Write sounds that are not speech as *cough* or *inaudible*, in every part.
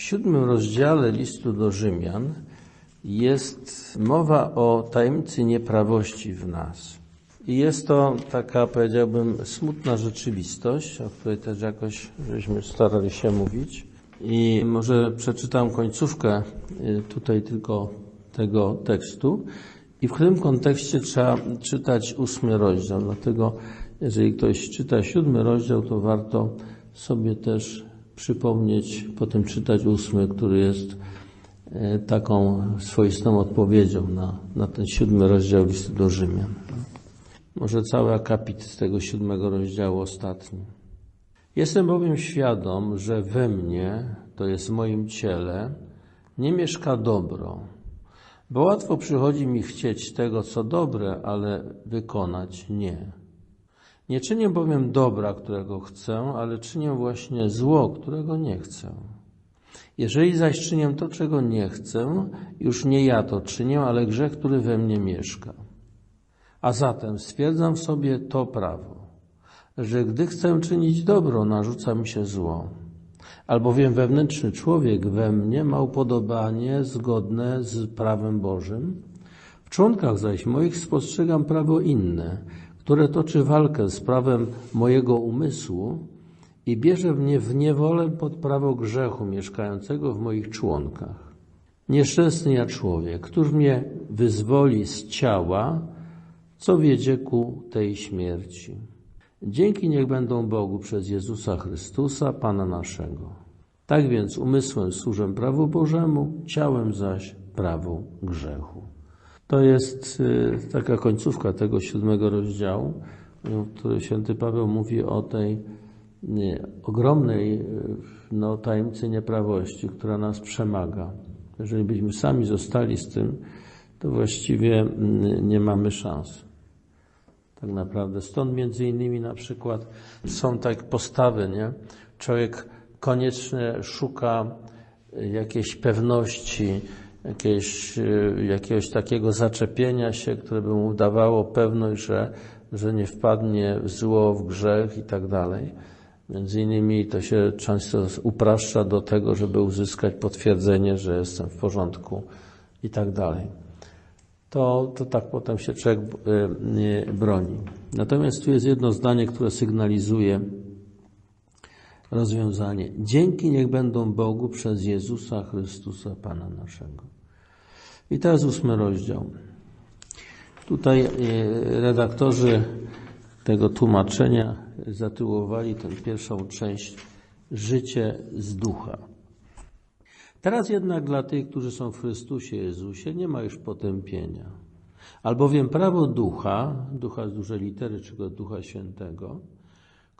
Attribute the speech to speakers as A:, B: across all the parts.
A: W siódmym rozdziale listu do Rzymian jest mowa o tajemnicy nieprawości w nas. I jest to taka, powiedziałbym, smutna rzeczywistość, o której też jakoś żeśmy starali się mówić. I może przeczytam końcówkę y, tutaj tylko tego tekstu. I w tym kontekście trzeba czytać ósmy rozdział. Dlatego, jeżeli ktoś czyta siódmy rozdział, to warto sobie też przypomnieć, potem czytać ósmy, który jest e, taką swoistą odpowiedzią na, na ten siódmy rozdział listu do Rzymian. Może cały akapit z tego siódmego rozdziału ostatni. Jestem bowiem świadom, że we mnie, to jest w moim ciele, nie mieszka dobro, bo łatwo przychodzi mi chcieć tego, co dobre, ale wykonać nie. Nie czynię bowiem dobra, którego chcę, ale czynię właśnie zło, którego nie chcę. Jeżeli zaś czynię to, czego nie chcę, już nie ja to czynię, ale grzech, który we mnie mieszka. A zatem stwierdzam w sobie to prawo, że gdy chcę czynić dobro, narzuca mi się zło. Albowiem wewnętrzny człowiek we mnie ma upodobanie zgodne z prawem Bożym. W członkach zaś moich spostrzegam prawo inne, które toczy walkę z prawem mojego umysłu i bierze mnie w niewolę pod prawo grzechu mieszkającego w moich członkach. Nieszczęsny ja człowiek, któż mnie wyzwoli z ciała, co wiedzie ku tej śmierci. Dzięki niech będą Bogu przez Jezusa Chrystusa, Pana naszego. Tak więc umysłem służę prawu Bożemu, ciałem zaś prawu grzechu. To jest y, taka końcówka tego siódmego rozdziału, w którym święty Paweł mówi o tej ogromnej y, no, tajemnicy nieprawości, która nas przemaga. Jeżeli byśmy sami zostali z tym, to właściwie mm, nie mamy szans. Tak naprawdę. Stąd między innymi na przykład są tak postawy, nie? Człowiek koniecznie szuka jakiejś pewności, jakieś, jakiegoś takiego zaczepienia się, które by mu dawało pewność, że, że nie wpadnie w zło, w grzech i tak dalej. Między innymi to się często upraszcza do tego, żeby uzyskać potwierdzenie, że jestem w porządku i tak dalej to, to tak potem się człowiek e, broni. Natomiast tu jest jedno zdanie, które sygnalizuje rozwiązanie. Dzięki niech będą Bogu przez Jezusa Chrystusa, Pana naszego. I teraz ósmy rozdział. Tutaj e, redaktorzy tego tłumaczenia zatytułowali tę pierwszą część Życie z ducha. Teraz jednak dla tych, którzy są w Chrystusie Jezusie, nie ma już potępienia. Albowiem prawo ducha, ducha z dużej litery, czy ducha świętego,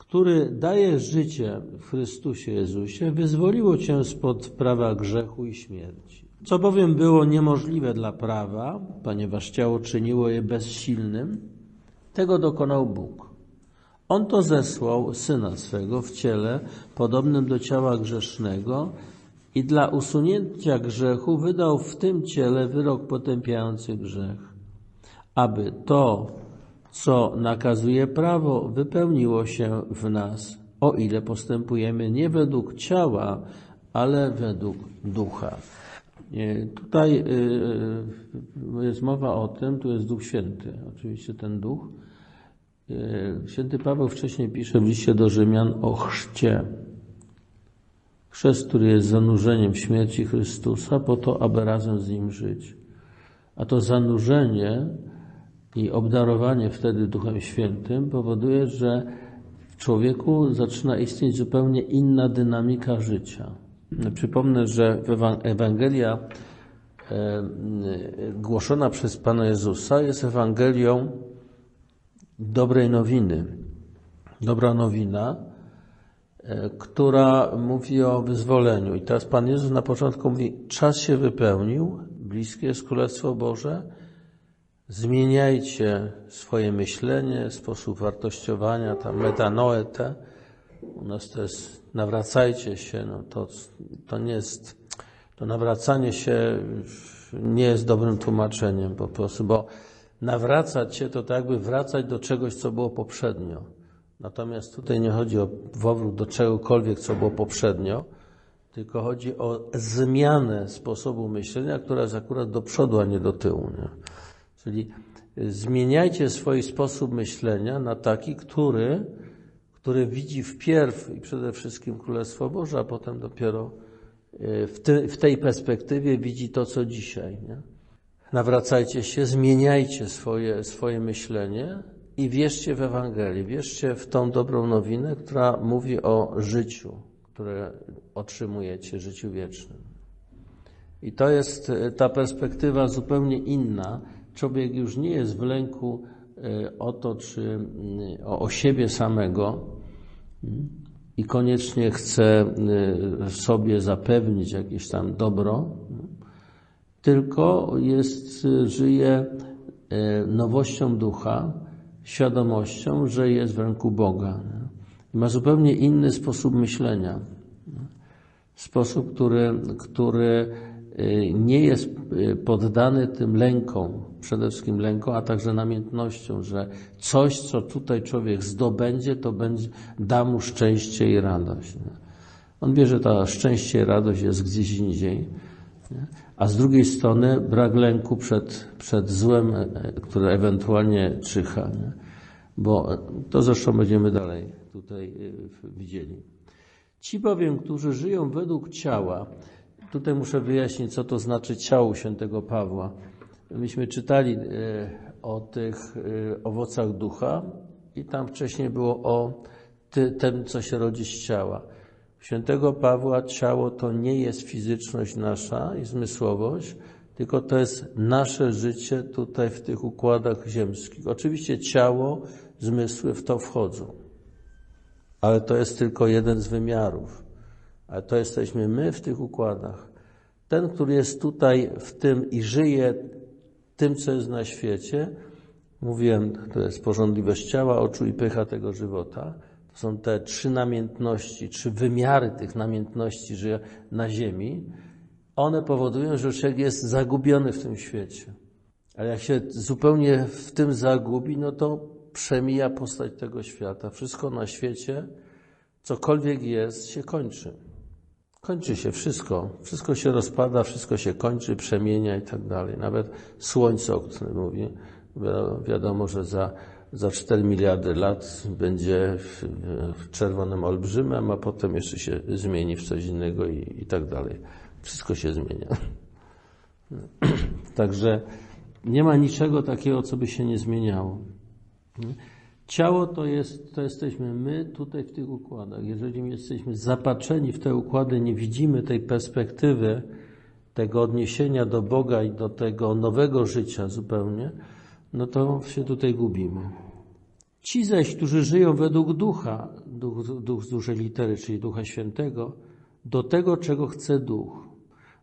A: który daje życie w Chrystusie Jezusie, wyzwoliło cię spod prawa grzechu i śmierci. Co bowiem było niemożliwe dla prawa, ponieważ ciało czyniło je bezsilnym, tego dokonał Bóg. On to zesłał Syna swego w ciele, podobnym do ciała grzesznego, i dla usunięcia grzechu wydał w tym ciele wyrok potępiający grzech, aby to, co nakazuje prawo, wypełniło się w nas, o ile postępujemy nie według ciała, ale według ducha. Tutaj y, jest mowa o tym, tu jest Duch Święty, oczywiście ten Duch. Święty Paweł wcześniej pisze w liście do Rzymian o chrzcie. Chrzest, który jest zanurzeniem w śmierci Chrystusa, po to, aby razem z Nim żyć. A to zanurzenie i obdarowanie wtedy Duchem Świętym powoduje, że w człowieku zaczyna istnieć zupełnie inna dynamika życia. Przypomnę, że Ewangelia e, głoszona przez Pana Jezusa jest Ewangelią dobrej nowiny. Dobra nowina E, która mówi o wyzwoleniu. I teraz Pan Jezus na początku mówi, czas się wypełnił, bliskie jest Królestwo Boże, zmieniajcie swoje myślenie, sposób wartościowania, ta metanoete, u nas to jest nawracajcie się, no to, to nie jest, to nawracanie się nie jest dobrym tłumaczeniem po prostu, bo nawracać się to tak jakby wracać do czegoś, co było poprzednio. Natomiast tutaj nie chodzi o powrót do czegokolwiek, co było poprzednio, tylko chodzi o zmianę sposobu myślenia, która jest akurat do przodu, a nie do tyłu. Nie? Czyli zmieniajcie swój sposób myślenia na taki, który, który widzi wpierw i przede wszystkim Królestwo Boże, a potem dopiero e, w, ty, w tej perspektywie widzi to, co dzisiaj. Nie? Nawracajcie się, zmieniajcie swoje, swoje myślenie i wierzcie w Ewangelię, wierzcie w tą dobrą nowinę, która mówi o życiu, które otrzymujecie, życiu wiecznym. I to jest e, ta perspektywa zupełnie inna. Człowiek już nie jest w lęku e, o to, czy mm, o, o siebie samego mm, i koniecznie chce e, sobie zapewnić jakieś tam dobro, tylko jest, żyje nowością ducha, świadomością, że jest w ręku Boga. Ma zupełnie inny sposób myślenia. Sposób, który, który nie jest y, poddany tym lękom, przede wszystkim lękom, a także namiętnością, że coś, co tutaj człowiek zdobędzie, to będzie, da mu szczęście i radość. On wie, że ta szczęście i radość jest gdzieś indziej. A z drugiej strony brak lęku przed, przed złem, e, które ewentualnie czyha. Nie? Bo to zresztą będziemy dalej tutaj e, widzieli. Ci bowiem, którzy żyją według ciała, tutaj muszę wyjaśnić, co to znaczy ciało świętego Pawła. Myśmy czytali e, o tych owocach ducha i tam wcześniej było o tym, co się rodzi z ciała. Świętego Pawła ciało to nie jest fizyczność nasza i zmysłowość, tylko to jest nasze życie tutaj w tych układach ziemskich. Oczywiście ciało, zmysły w to wchodzą, ale to jest tylko jeden z wymiarów. Ale to jesteśmy my w tych układach. Ten, który jest tutaj w tym i żyje tym, co jest na świecie, mówiłem, to jest porządliwość ciała, oczu i pycha tego żywota to są te trzy namiętności, trzy wymiary tych namiętności że na ziemi. One powodują, że człowiek jest zagubiony w tym świecie. Ale jak się zupełnie w tym zagubi, no to przemija postać tego świata. Wszystko na świecie, cokolwiek jest, się kończy. Kończy się wszystko. Wszystko się rozpada, wszystko się kończy, przemienia i tak dalej. Nawet słońce, o którym mówi, wiadomo, że za za 4 miliardy lat będzie czerwonym olbrzymem, a potem jeszcze się zmieni w coś innego i, i tak dalej. Wszystko się zmienia. *clears throat* Także nie ma niczego takiego, co by się nie zmieniało. Ciało to, jest, to jesteśmy my tutaj w tych układach. Jeżeli jesteśmy zapatrzeni w te układy, nie widzimy tej perspektywy, tego odniesienia do Boga i do tego nowego życia zupełnie, no to się tutaj gubimy. Ci zaś, którzy żyją według ducha, duch, duch z dużej litery, czyli ducha świętego, do tego, czego chce duch.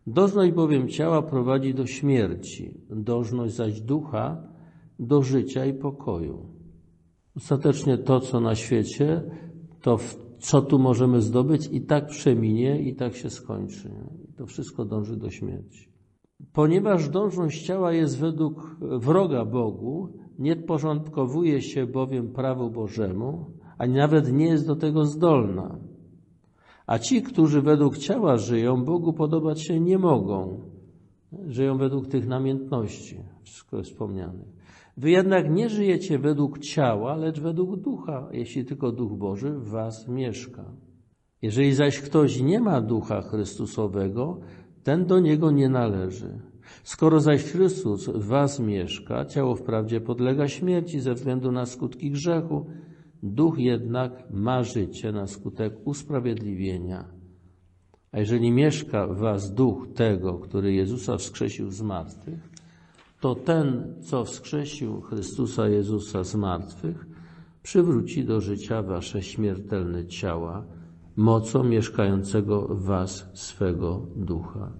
A: Dożność bowiem ciała prowadzi do śmierci, dożność zaś ducha do życia i pokoju. Ostatecznie to, co na świecie, to co tu możemy zdobyć, i tak przeminie, i tak się skończy. To wszystko dąży do śmierci. Ponieważ dążność ciała jest według wroga Bogu, nie podporządkowuje się bowiem prawu Bożemu, ani nawet nie jest do tego zdolna. A ci, którzy według ciała żyją, Bogu podobać się nie mogą. Żyją według tych namiętności, wszystko jest wspomniane. Wy jednak nie żyjecie według ciała, lecz według ducha, jeśli tylko duch Boży w was mieszka. Jeżeli zaś ktoś nie ma ducha Chrystusowego, ten do niego nie należy. Skoro zaś Chrystus w was mieszka, ciało wprawdzie podlega śmierci ze względu na skutki grzechu, duch jednak ma życie na skutek usprawiedliwienia. A jeżeli mieszka w was duch tego, który Jezusa wskrzesił z martwych, to ten, co wskrzesił Chrystusa Jezusa z martwych, przywróci do życia wasze śmiertelne ciała, mocą mieszkającego w was swego ducha.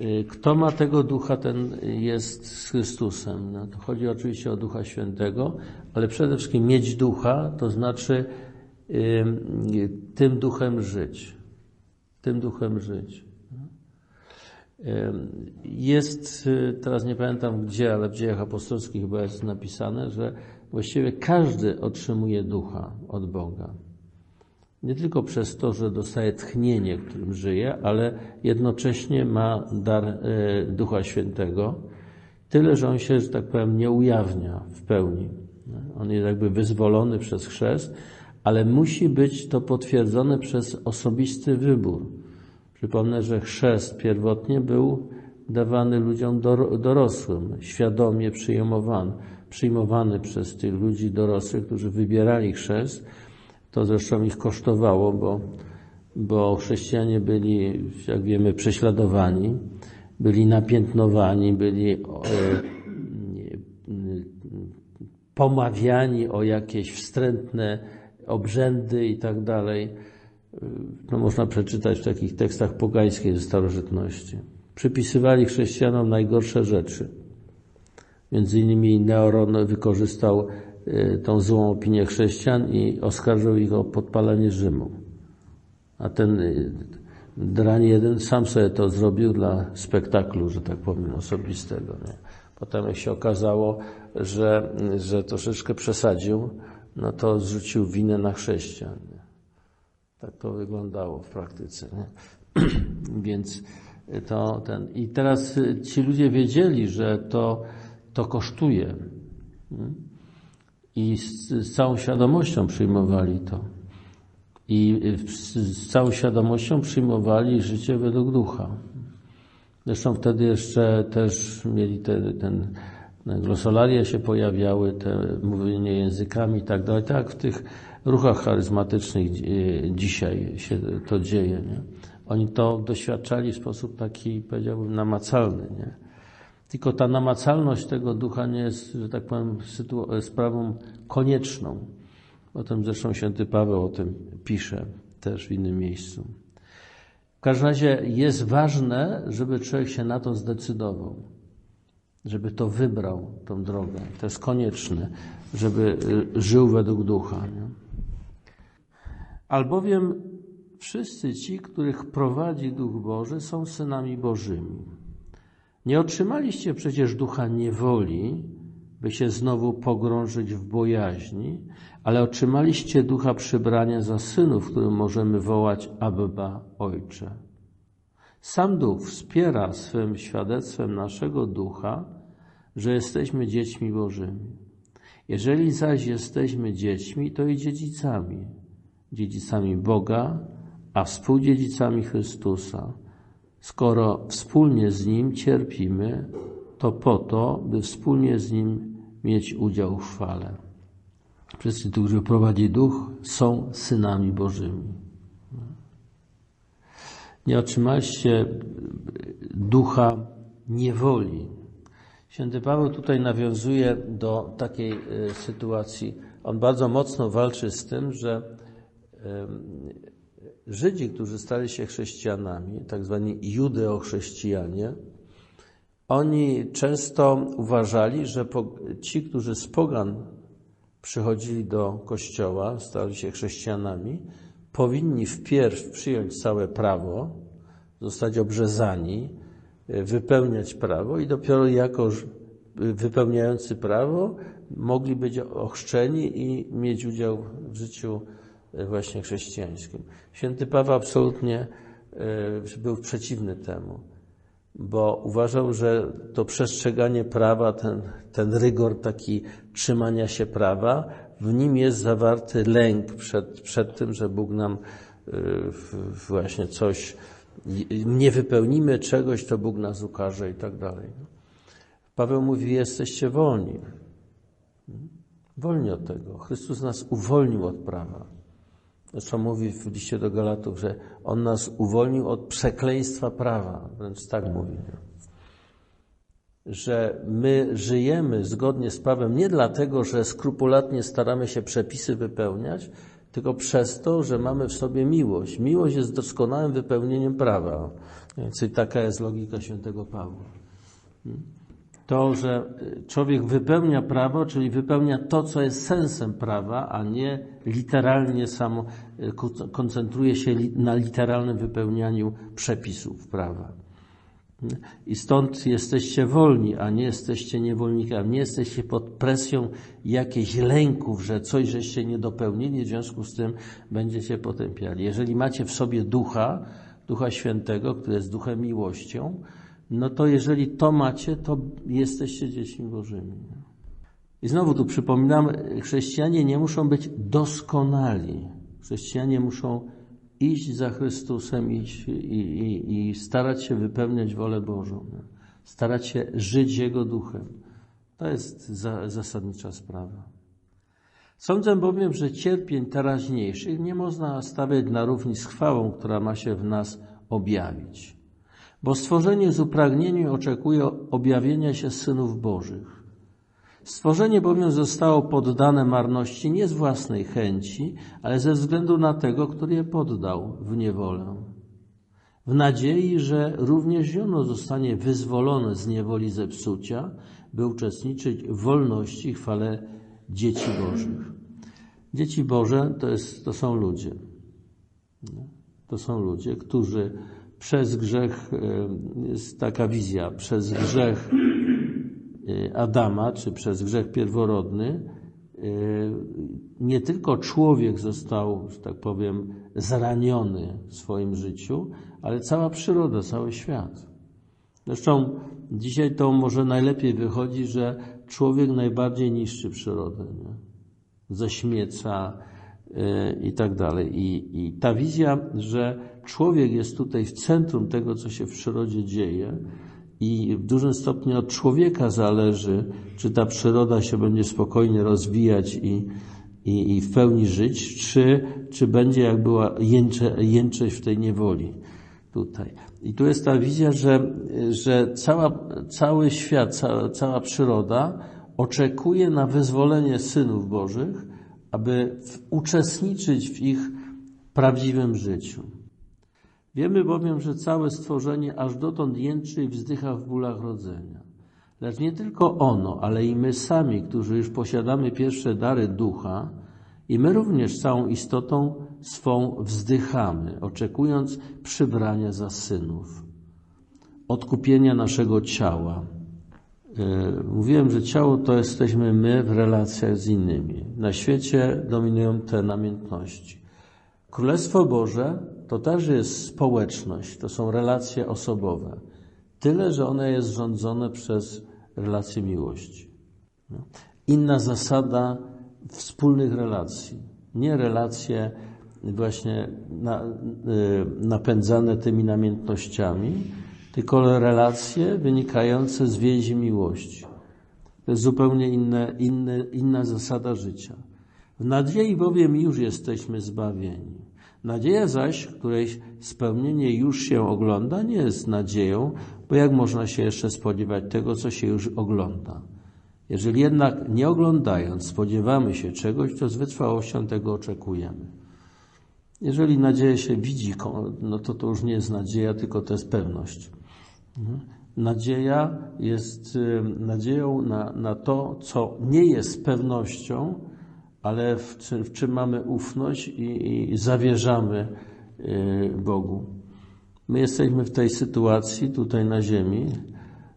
A: Y, kto ma tego ducha, ten jest z Chrystusem. No, chodzi oczywiście o Ducha Świętego, ale przede wszystkim mieć ducha, to znaczy y, tym duchem żyć. Tym duchem żyć. Y, jest, teraz nie pamiętam gdzie, ale w dziejach apostolskich chyba jest napisane, że właściwie każdy otrzymuje ducha od Boga. Nie tylko przez to, że dostaje tchnienie, którym żyje, ale jednocześnie ma dar e, Ducha Świętego. Tyle, że on się, że tak powiem, nie ujawnia w pełni. On jest jakby wyzwolony przez chrzest, ale musi być to potwierdzone przez osobisty wybór. Przypomnę, że chrzest pierwotnie był dawany ludziom dorosłym, świadomie przyjmowany, przyjmowany przez tych ludzi dorosłych, którzy wybierali chrzest. To zresztą ich kosztowało, bo, bo chrześcijanie byli, jak wiemy, prześladowani, byli napiętnowani, byli e, pomawiani o jakieś wstrętne obrzędy i tak dalej. No, można przeczytać w takich tekstach pogańskiej ze starożytności. Przypisywali chrześcijanom najgorsze rzeczy. Między innymi Neoron wykorzystał e, tą złą opinię chrześcijan i oskarżył ich o podpalenie Rzymu. A ten e, drań jeden sam sobie to zrobił dla spektaklu, że tak powiem, osobistego. Nie? Potem jak się okazało, że, że troszeczkę przesadził, no to zrzucił winę na chrześcijan. Tak to wyglądało w praktyce. *clears throat* Więc to ten. I teraz ci ludzie wiedzieli, że to, to kosztuje. I z, z całą świadomością przyjmowali to. I z, z całą świadomością przyjmowali życie według ducha. Zresztą wtedy jeszcze też mieli te, ten, glosolaria się pojawiały, te mówienie językami i tak dalej. Tak w tych ruchach charyzmatycznych e, dzisiaj się to dzieje. Nie? Oni to doświadczali w sposób taki, powiedziałbym, namacalny. Nie? Tylko ta namacalność tego ducha nie jest, że tak powiem, sprawą konieczną. O tym zresztą święty Paweł o tym pisze też w innym miejscu. W każdym razie jest ważne, żeby człowiek się na to zdecydował, żeby to wybrał, tą drogę. To jest konieczne, żeby y, żył według ducha. Nie? Albowiem wszyscy ci, których prowadzi Duch Boży, są synami Bożymi. Nie otrzymaliście przecież ducha niewoli, by się znowu pogrążyć w bojaźni, ale otrzymaliście ducha przybrania za synów, którym możemy wołać Abba Ojcze. Sam Duch wspiera swym świadectwem naszego ducha, że jesteśmy dziećmi Bożymi. Jeżeli zaś jesteśmy dziećmi, to i dziedzicami. Dziedzicami Boga, a współdziedzicami Chrystusa. Skoro wspólnie z Nim cierpimy, to po to, by wspólnie z Nim mieć udział w chwale. Wszyscy, którzy prowadzi duch, są synami Bożymi. Nie otrzymaliście ducha niewoli. Święty Paweł tutaj nawiązuje do takiej e, sytuacji. On bardzo mocno walczy z tym, że Żydzi, którzy stali się chrześcijanami, tak zwani judeochrześcijanie, oni często uważali, że ci, którzy z pogan przychodzili do kościoła, stali się chrześcijanami, powinni wpierw przyjąć całe prawo, zostać obrzezani, wypełniać prawo i dopiero jako wypełniający prawo mogli być ochrzczeni i mieć udział w życiu właśnie chrześcijańskim. Święty Paweł absolutnie e, był przeciwny temu, bo uważał, że to przestrzeganie prawa, ten, ten rygor taki trzymania się prawa, w nim jest zawarty lęk przed, przed tym, że Bóg nam e, właśnie coś, nie wypełnimy czegoś, to Bóg nas ukaże i tak dalej. Paweł mówi, jesteście wolni. Wolni od tego. Chrystus nas uwolnił od prawa. Zresztą mówi w liście do Galatów, że On nas uwolnił od przekleństwa prawa. Wręcz tak mówi. Że my żyjemy zgodnie z prawem nie dlatego, że skrupulatnie staramy się przepisy wypełniać, tylko przez to, że mamy w sobie miłość. Miłość jest doskonałym wypełnieniem prawa. Więc taka jest logika świętego Pawła. To, że człowiek wypełnia prawo, czyli wypełnia to, co jest sensem prawa, a nie literalnie samo koncentruje się na literalnym wypełnianiu przepisów prawa. I stąd jesteście wolni, a nie jesteście niewolnikami. Nie jesteście pod presją jakichś lęków, że coś żeście nie dopełnili, w związku z tym będziecie potępiali. Jeżeli macie w sobie ducha, ducha świętego, który jest duchem miłością, no to jeżeli to macie, to jesteście dziećmi Bożymi. I znowu tu przypominam, chrześcijanie nie muszą być doskonali. Chrześcijanie muszą iść za Chrystusem iść i, i, i starać się wypełniać wolę Bożą, starać się żyć Jego duchem. To jest za, zasadnicza sprawa. Sądzę bowiem, że cierpień teraźniejszych nie można stawiać na równi z chwałą, która ma się w nas objawić. Bo stworzenie z upragnieniem oczekuje objawienia się synów Bożych. Stworzenie bowiem zostało poddane marności nie z własnej chęci, ale ze względu na tego, który je poddał w niewolę. W nadziei, że również ono zostanie wyzwolone z niewoli zepsucia, by uczestniczyć w wolności i chwale dzieci Bożych. Dzieci Boże to, jest, to są ludzie. To są ludzie, którzy przez grzech, jest taka wizja, przez grzech Y, Adama, czy przez grzech pierworodny, y, nie tylko człowiek został, że tak powiem, zraniony w swoim życiu, ale cała przyroda, cały świat. Zresztą dzisiaj to może najlepiej wychodzi, że człowiek najbardziej niszczy przyrodę, nie? zaśmieca i tak dalej. I, I ta wizja, że człowiek jest tutaj w centrum tego, co się w przyrodzie dzieje, i w dużym stopniu od człowieka zależy, czy ta przyroda się będzie spokojnie rozwijać i, i, i w pełni żyć, czy, czy będzie jak była jęcze, jęczeć w tej niewoli tutaj. I tu jest ta wizja, że, że cała, cały świat, cała, cała przyroda oczekuje na wyzwolenie synów Bożych, aby uczestniczyć w ich prawdziwym życiu. Wiemy bowiem, że całe stworzenie aż dotąd jęczy i wzdycha w bólach rodzenia. Lecz nie tylko ono, ale i my sami, którzy już posiadamy pierwsze dary ducha, i my również całą istotą swą wzdychamy, oczekując przybrania za synów, odkupienia naszego ciała. E, mówiłem, że ciało to jesteśmy my w relacjach z innymi. Na świecie dominują te namiętności. Królestwo Boże to też jest społeczność, to są relacje osobowe. Tyle, że one jest rządzone przez relacje miłości. Inna zasada wspólnych relacji. Nie relacje właśnie na, y, napędzane tymi namiętnościami, tylko relacje wynikające z więzi miłości. To jest zupełnie inne, inne, inna zasada życia. W nadziei bowiem już jesteśmy zbawieni. Nadzieja zaś, której spełnienie już się ogląda, nie jest nadzieją, bo jak można się jeszcze spodziewać tego, co się już ogląda? Jeżeli jednak nie oglądając spodziewamy się czegoś, to z wytrwałością tego oczekujemy. Jeżeli nadzieja się widzi, no to to już nie jest nadzieja, tylko to jest pewność. Mhm. Nadzieja jest nadzieją na, na to, co nie jest pewnością, ale w, w czym mamy ufność i, i zawierzamy y, Bogu. My jesteśmy w tej sytuacji tutaj na ziemi,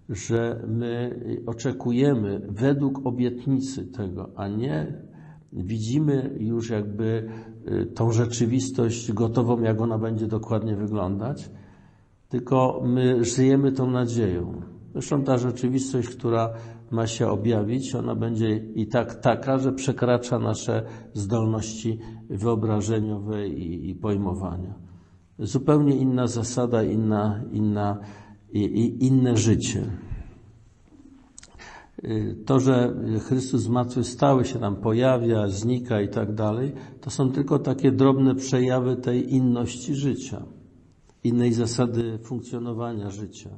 A: że my oczekujemy według obietnicy tego, a nie widzimy już jakby y, tą rzeczywistość gotową, jak ona będzie dokładnie wyglądać, tylko my żyjemy tą nadzieją. Zresztą ta rzeczywistość, która ma się objawić, ona będzie i tak taka, że przekracza nasze zdolności wyobrażeniowe i, i pojmowania. Zupełnie inna zasada, inna, inna, i, i inne życie. To, że Chrystus zmartwychwstały się nam pojawia, znika i tak dalej, to są tylko takie drobne przejawy tej inności życia, innej zasady funkcjonowania życia.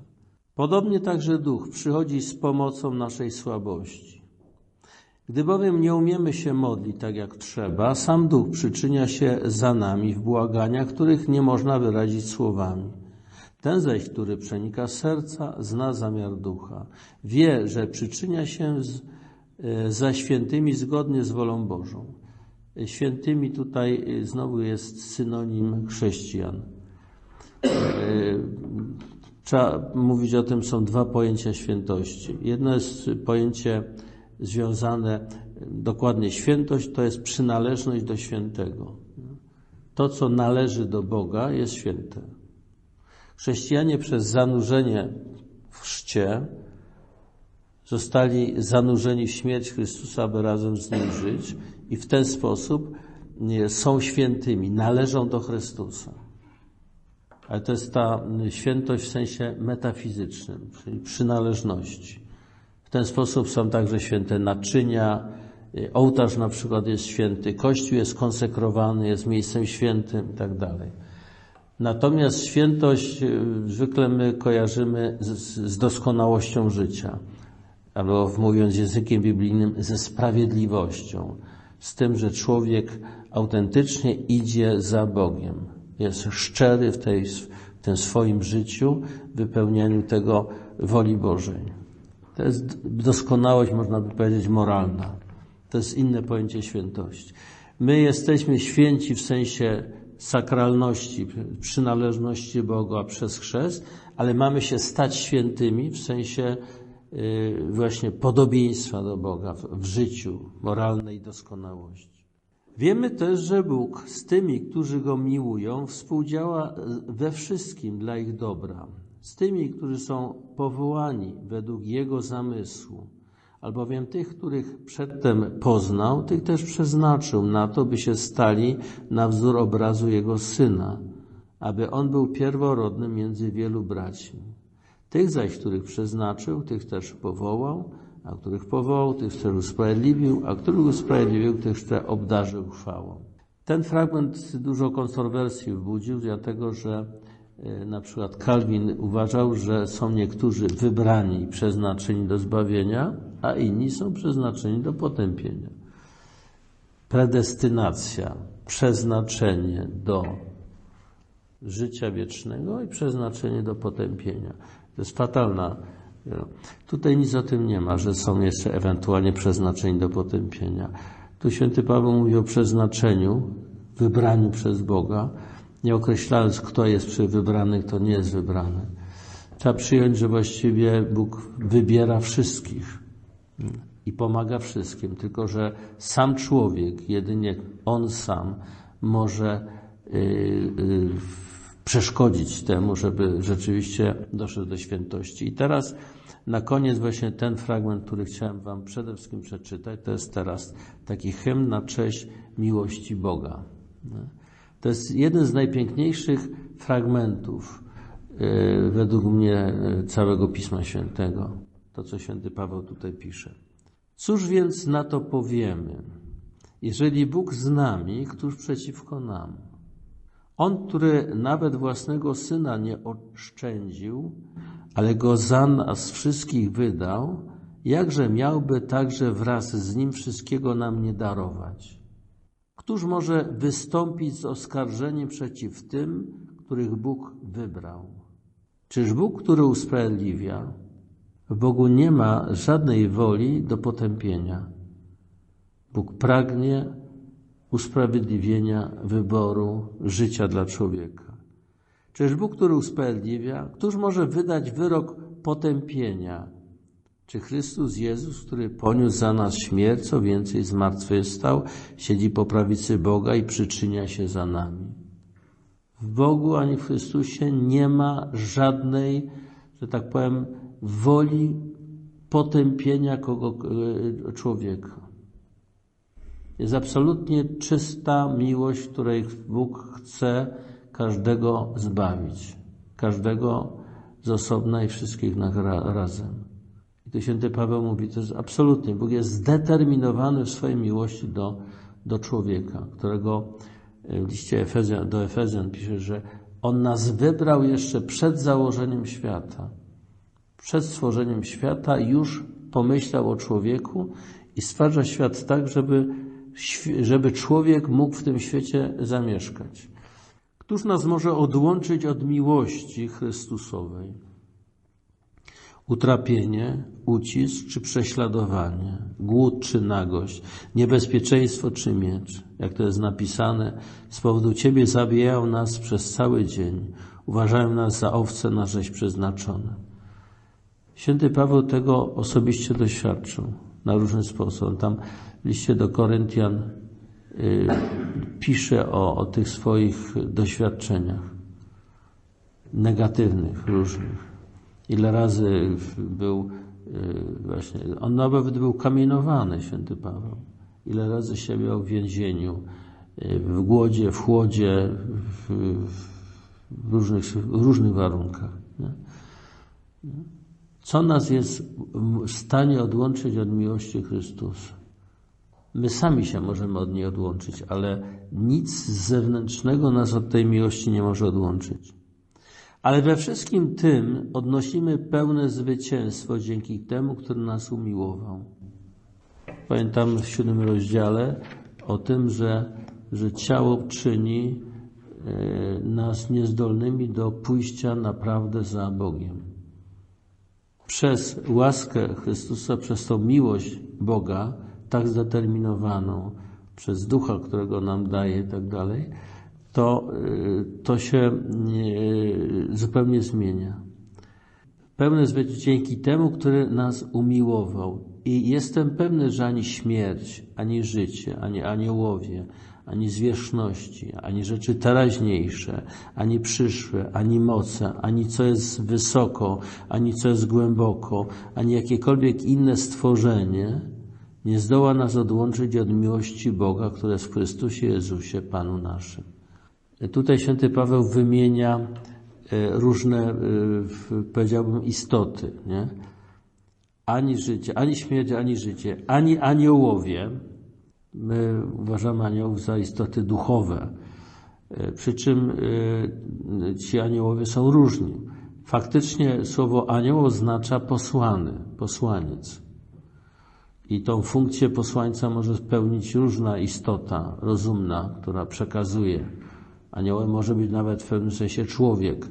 A: Podobnie także Duch przychodzi z pomocą naszej słabości. Gdy bowiem nie umiemy się modlić tak jak trzeba, sam Duch przyczynia się za nami w błaganiach, których nie można wyrazić słowami. Ten zaś, który przenika serca, zna zamiar Ducha. Wie, że przyczynia się z, e, za świętymi zgodnie z wolą Bożą. Świętymi tutaj znowu jest synonim chrześcijan. E, Trzeba mówić o tym, są dwa pojęcia świętości. Jedno jest pojęcie związane, dokładnie świętość to jest przynależność do świętego. To, co należy do Boga, jest święte. Chrześcijanie przez zanurzenie w chrzcie zostali zanurzeni w śmierć Chrystusa, aby razem z Nim żyć i w ten sposób są świętymi, należą do Chrystusa. Ale to jest ta świętość w sensie metafizycznym, czyli przynależności. W ten sposób są także święte naczynia, ołtarz na przykład jest święty, kościół jest konsekrowany, jest miejscem świętym i tak. Natomiast świętość zwykle my kojarzymy z, z doskonałością życia, albo mówiąc językiem biblijnym, ze sprawiedliwością, z tym, że człowiek autentycznie idzie za Bogiem, jest szczery w, tej, w tym swoim życiu, w wypełnianiu tego woli Bożej. To jest doskonałość, można by powiedzieć, moralna. To jest inne pojęcie świętości. My jesteśmy święci w sensie sakralności, przynależności Boga przez chrzest, ale mamy się stać świętymi w sensie y, właśnie podobieństwa do Boga w życiu, moralnej doskonałości. Wiemy też, że Bóg z tymi, którzy Go miłują, współdziała we wszystkim dla ich dobra. Z tymi, którzy są powołani według Jego zamysłu albowiem tych, których przedtem poznał, tych też przeznaczył na to, by się stali na wzór obrazu Jego Syna, aby On był pierworodnym między wielu braćmi. Tych zaś, których przeznaczył, tych też powołał, a których powołał, tych też usprawiedliwił, a których usprawiedliwił, tych też obdarzył chwałą. Ten fragment dużo kontrowersji wbudził, dlatego że e, na przykład Kalwin uważał, że są niektórzy wybrani przeznaczeni do zbawienia, a inni są przeznaczeni do potępienia. Predestynacja, przeznaczenie do życia wiecznego i przeznaczenie do potępienia. To jest fatalna. Tutaj nic o tym nie ma, że są jeszcze ewentualnie przeznaczeni do potępienia. Tu święty Paweł mówi o przeznaczeniu, wybraniu przez Boga, nie określając, kto jest przy wybrany, kto nie jest wybrany. Trzeba przyjąć, że właściwie Bóg wybiera wszystkich i pomaga wszystkim, tylko że sam człowiek, jedynie on sam może yy, yy, przeszkodzić temu, żeby rzeczywiście doszedł do świętości. I teraz na koniec właśnie ten fragment, który chciałem Wam przede wszystkim przeczytać, to jest teraz taki hymn na cześć miłości Boga. To jest jeden z najpiękniejszych fragmentów yy, według mnie całego Pisma Świętego to, co święty Paweł tutaj pisze. Cóż więc na to powiemy? Jeżeli Bóg z nami, któż przeciwko nam? On, który nawet własnego syna nie oszczędził, ale go za nas wszystkich wydał, jakże miałby także wraz z nim wszystkiego nam nie darować? Któż może wystąpić z oskarżeniem przeciw tym, których Bóg wybrał? Czyż Bóg, który usprawiedliwia, w Bogu nie ma żadnej woli do potępienia. Bóg pragnie usprawiedliwienia wyboru życia dla człowieka. Czyż Bóg, który usprawiedliwia, któż może wydać wyrok potępienia? Czy Chrystus Jezus, który poniósł za nas śmierć, co więcej zmartwychwstał, siedzi po prawicy Boga i przyczynia się za nami? W Bogu ani w Chrystusie nie ma żadnej, że tak powiem, woli potępienia kogo, e, człowieka. Jest absolutnie czysta miłość, której Bóg chce każdego zbawić. Każdego z osobna i wszystkich razem. I tu święty Paweł mówi, to jest absolutnie, Bóg jest zdeterminowany w swojej miłości do, do człowieka, którego w liście Efezjan, do Efezjan pisze, że On nas wybrał jeszcze przed założeniem świata przed stworzeniem świata już pomyślał o człowieku i stwarza świat tak, żeby, żeby człowiek mógł w tym świecie zamieszkać. Któż nas może odłączyć od miłości Chrystusowej? Utrapienie, ucisk czy prześladowanie, głód czy nagość, niebezpieczeństwo czy miecz, jak to jest napisane, z powodu Ciebie zabijają nas przez cały dzień, uważają nas za owce na rzeź przeznaczone. Święty Paweł tego osobiście doświadczył na różny sposób. On tam w liście do Koryntian y, pisze o, o tych swoich doświadczeniach negatywnych, różnych. Ile razy był y, właśnie, on nawet był kamienowany, święty Paweł. Ile razy siedział w więzieniu, y, w głodzie, w chłodzie, w, w różnych, w różnych warunkach. Nie? Co nas jest w stanie odłączyć od miłości Chrystusa? My sami się możemy od niej odłączyć, ale nic zewnętrznego nas od tej miłości nie może odłączyć. Ale we wszystkim tym odnosimy pełne zwycięstwo dzięki temu, który nas umiłował. Pamiętam w siódmym rozdziale o tym, że, że ciało czyni e, nas niezdolnymi do pójścia naprawdę za Bogiem. Przez łaskę Chrystusa, przez tą miłość Boga, tak zdeterminowaną, przez ducha, którego nam daje i tak dalej, to, y, to się y, zupełnie zmienia. Pełne zwycięstwo dzięki temu, który nas umiłował. I jestem pewny, że ani śmierć, ani życie, ani aniołowie, ani zwierzchności, ani rzeczy teraźniejsze, ani przyszłe, ani moce, ani co jest wysoko, ani co jest głęboko, ani jakiekolwiek inne stworzenie nie zdoła nas odłączyć od miłości Boga, które jest w Chrystusie Jezusie, Panu naszym. Tutaj święty Paweł wymienia e, różne, e, powiedziałbym, istoty. Nie? Ani życie, ani śmierć, ani życie, ani aniołowie. My uważamy aniołów za istoty duchowe. E, przy czym ci aniołowie są różni. Faktycznie słowo anioł oznacza posłany, posłaniec. I tą funkcję posłańca może spełnić różna istota rozumna, która przekazuje Aniołem może być nawet w pewnym sensie człowiek,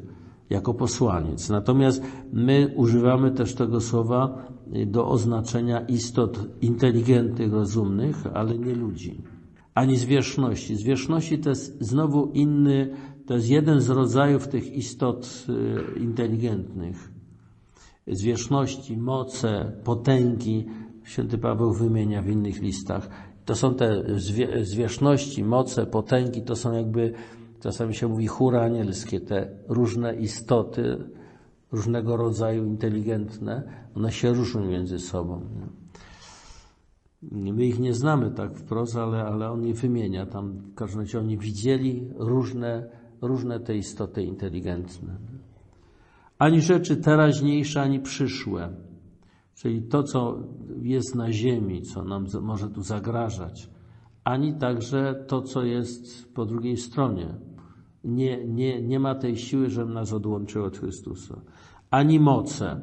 A: jako posłaniec. Natomiast my używamy też tego słowa do oznaczenia istot inteligentnych, rozumnych, ale nie ludzi. Ani zwierzchności. Zwierzchności to jest znowu inny, to jest jeden z rodzajów tych istot y, inteligentnych. Zwierzchności, moce, potęgi, święty Paweł wymienia w innych listach. To są te zwierzchności, moce, potęgi, to są jakby Czasami się mówi chóry anielskie, te różne istoty, różnego rodzaju inteligentne, one się różnią między sobą. My ich nie znamy tak wprost, ale, ale on je wymienia. Tam w każdym razie oni widzieli różne, różne te istoty inteligentne. Ani rzeczy teraźniejsze, ani przyszłe. Czyli to, co jest na ziemi, co nam może tu zagrażać, ani także to, co jest po drugiej stronie, nie, nie, nie ma tej siły, żeby nas odłączył od Chrystusa. Ani moce,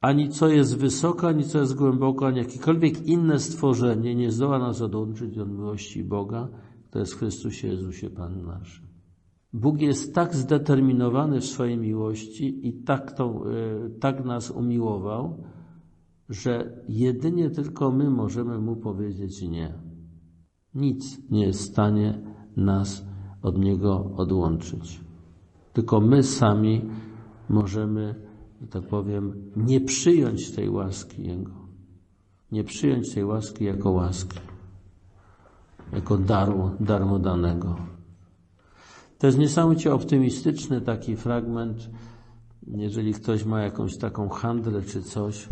A: ani co jest wysoko, ani co jest głęboko, ani jakiekolwiek inne stworzenie nie zdoła nas odłączyć od miłości Boga, to jest w Chrystusie Jezusie Pan nasz. Bóg jest tak zdeterminowany w swojej miłości i tak, to, e, tak nas umiłował, że jedynie tylko my możemy Mu powiedzieć nie. Nic nie jest w stanie nas od Niego odłączyć. Tylko my sami możemy, że tak powiem, nie przyjąć tej łaski Jego. Nie przyjąć tej łaski jako łaski, jako daru, darmo danego. To jest niesamowicie optymistyczny taki fragment. Jeżeli ktoś ma jakąś taką handlę czy coś,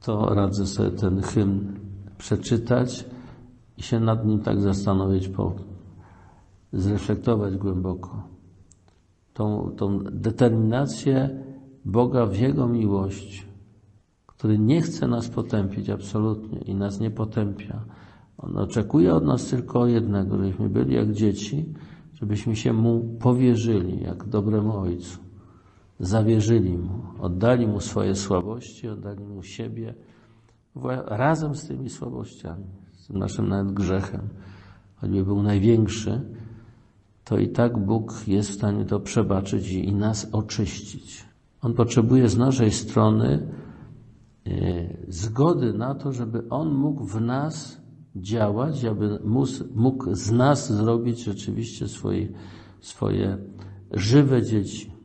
A: to radzę sobie ten hymn przeczytać i się nad nim tak zastanowić po, zreflektować głęboko tą, tą determinację Boga w Jego miłości, który nie chce nas potępić absolutnie i nas nie potępia. On oczekuje od nas tylko jednego, żebyśmy byli jak dzieci, żebyśmy się Mu powierzyli, jak dobremu Ojcu. Zawierzyli Mu, oddali Mu swoje słabości, oddali Mu siebie, razem z tymi słabościami, z tym naszym nawet grzechem, choćby był największy, to i tak Bóg jest w stanie to przebaczyć i nas oczyścić. On potrzebuje z naszej strony e, zgody na to, żeby On mógł w nas działać, aby mógł z nas zrobić rzeczywiście swoje, swoje żywe dzieci.